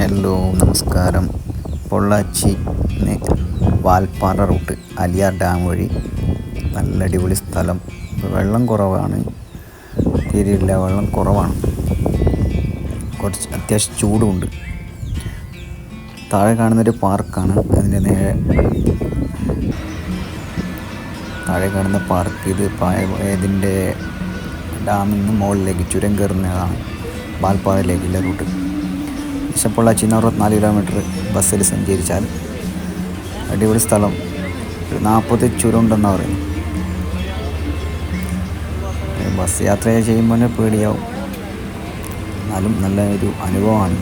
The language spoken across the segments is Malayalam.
ഹലോ നമസ്കാരം. പൊള്ളാച്ചി വാൽപ്പാറ റൂട്ട് അലിയാർ ഡാം വഴി നല്ല അടിപൊളി സ്ഥലം. വെള്ളം കുറവാണ്. തീരെയില്ല വെള്ളം കുറവാണ്. കുറച്ച് അത്യാവശ്യം ചൂടുമുണ്ട്. താഴെ കാണുന്നൊരു പാർക്കാണ്. അതിന്റെ നേരെ താഴെ കാണുന്ന പാർക്ക് ഇത് ഇതിന്റെ ഡാമിൽ നിന്ന് മുകളിലേക്ക് ചുരം കയറുന്നതാണ്. വാൽപ്പാറയിലേക്കുള്ള റൂട്ട്. പൊള്ളാച്ചിന്ന് അറുപത്തിനാല് കിലോമീറ്റർ ബസ്സിൽ സഞ്ചരിച്ചാൽ അടിപൊളി സ്ഥലം. നാൽപ്പത് ചുരുണ്ടെന്നാണ് പറയുന്നു ബസ് യാത്ര ചെയ്യുമ്പോൾ തന്നെ പേടിയാവും. എന്നാലും നല്ല ഒരു അനുഭവമാണ്.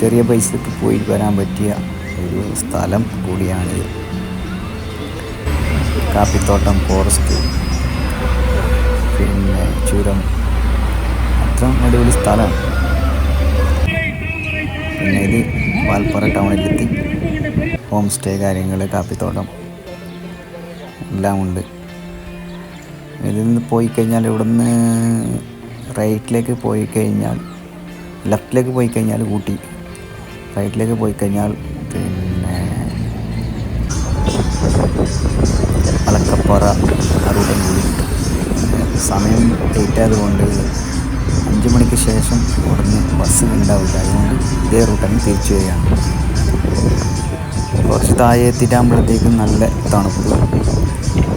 ചെറിയ പൈസക്ക് പോയി വരാൻ പറ്റിയ ഒരു സ്ഥലം കൂടിയാണിത്. കാപ്പിത്തോട്ടം ഫോറസ്റ്റ് പിന്നെ ചുരം. അത്ര അടിപൊളി സ്ഥലമാണ് പിന്നെ ഇത് വാൽപ്പാറ ടൗണിലെത്തി. ഹോം സ്റ്റേ കാര്യങ്ങൾ കാപ്പിത്തോട്ടം എല്ലാം ഉണ്ട്. ഇതിൽ നിന്ന് പോയി കഴിഞ്ഞാൽ ഇവിടുന്ന് റൈറ്റിലേക്ക് പോയി കഴിഞ്ഞാൽ ലെഫ്റ്റിലേക്ക് പോയി കഴിഞ്ഞാൽ ഊട്ടി. റൈറ്റിലേക്ക് പോയി കഴിഞ്ഞാൽ പിന്നെ മലക്കപ്പാറ ആ റൂട്ടും കൂടി സമയം ലേറ്റ് ആയതുകൊണ്ട് അഞ്ച് മണിക്ക് ശേഷം ഉടനെ ബസ് ഉണ്ടാവില്ല. അതുകൊണ്ട് ഇതേ റൂട്ട് തന്നെ തിരിച്ചു വരികയാണ്. കുറച്ച് താഴെ എത്തിയിട്ടാകുമ്പോഴത്തേക്കും നല്ല തണുപ്പ്.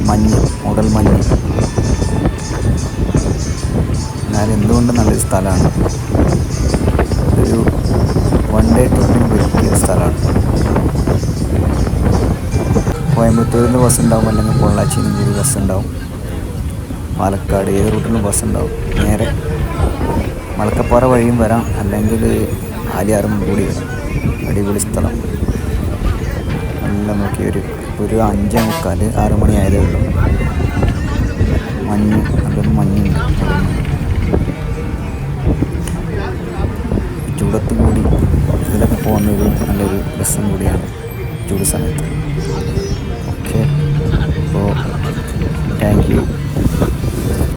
മഞ്ഞ് ഉടൽ മഞ്ഞ്. എന്നാൽ എന്തുകൊണ്ട് നല്ലൊരു സ്ഥലമാണ്? ഒരു വൺ ഡേ ട്രിപ്പിന് പറ്റിയ സ്ഥലമാണ്. കോയമ്പത്തൂരിൽ നിന്ന് ബസ് ഉണ്ടാവും അല്ലെങ്കിൽ പൊള്ളാച്ചിയിൽ നിന്ന് ബസ് ഉണ്ടാവും. പാലക്കാട് ഏത് റൂട്ടിലും ബസ് ഉണ്ടാവും. നേരെ മലക്കപ്പാറ വഴിയും വരാം. അല്ലെങ്കിൽ ആലിയാറും കൂടി അടിപൊളി സ്ഥലം. നല്ല നോക്കി ഒരു ഒരു അഞ്ചേ മുക്കാൽ ആറ് മണി ആയതേ ഉള്ളൂ. മഞ്ഞ് നല്ലൊരു മഞ്ഞുണ്ട്. ചൂടത്ത് കൂടി ഇതിലൊക്കെ പോകുന്നത് നല്ലൊരു രസം കൂടിയാണ് ചൂട് സമയത്ത്. ഓക്കെ അപ്പോൾ താങ്ക് യു